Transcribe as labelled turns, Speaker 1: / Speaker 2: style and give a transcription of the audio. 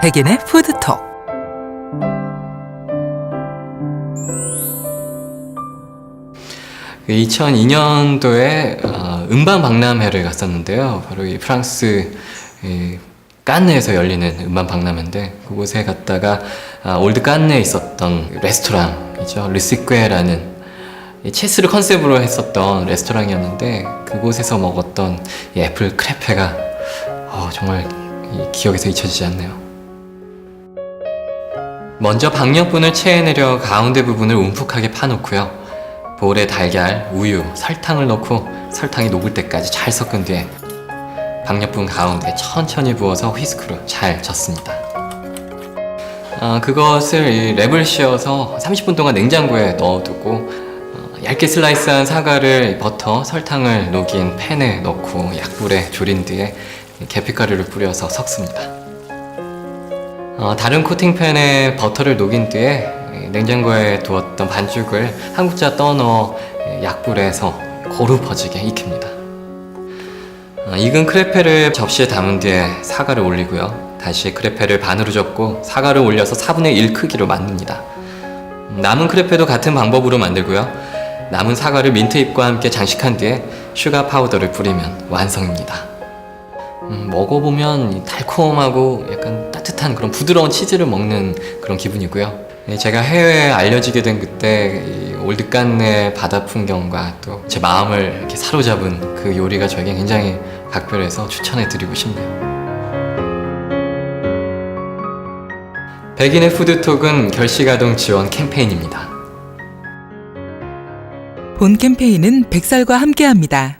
Speaker 1: 백인의 푸드톡.
Speaker 2: 그 2002년도에 어, 음반 박람회를 갔었는데요. 바로 이 프랑스 이 깐네에서 열리는 음반 박람회인데 그곳에 갔다가 아, 올드 깐네에 있었던 레스토랑이죠. 르시que라는 이 체스를 컨셉으로 했었던 레스토랑이었는데 그곳에서 먹었던 이 애플 크레페가 어, 정말 이 기억에서 잊혀지지 않네요. 먼저 박력분을 체해내려 가운데 부분을 움푹하게 파놓고요. 볼에 달걀, 우유, 설탕을 넣고 설탕이 녹을 때까지 잘 섞은 뒤에 박력분 가운데 천천히 부어서 휘스크로 잘 젓습니다. 아, 그것을 이 랩을 씌워서 30분 동안 냉장고에 넣어두고 어, 얇게 슬라이스한 사과를 버터, 설탕을 녹인 팬에 넣고 약불에 졸인 뒤에 이 계피가루를 뿌려서 섞습니다. 어, 다른 코팅팬에 버터를 녹인 뒤에 이 냉장고에 두었던 반죽을 한 국자 떠넣어 이 약불에서 고루 퍼지게 익힙니다. 어, 익은 크레페를 접시에 담은 뒤에 사과를 올리고요. 다시 크레페를 반으로 접고 사과를 올려서 4분의 1 크기로 만듭니다. 음, 남은 크레페도 같은 방법으로 만들고요. 남은 사과를 민트 잎과 함께 장식한 뒤에 슈가 파우더를 뿌리면 완성입니다. 음, 먹어보면 이 달콤하고 약간 따뜻한 그런 부드러운 치즈를 먹는 그런 기분이고요. 예, 제가 해외에 알려지게 된 그때 이 올드깐네 바다 풍경과 또 제 마음을 이렇게 사로잡은 그 요리가 저에게 굉장히 각별해서 추천해 드리고 싶네요. 백인의 푸드톡은 결식아동 지원 캠페인입니다.
Speaker 1: 본 캠페인은 백살과 함께합니다.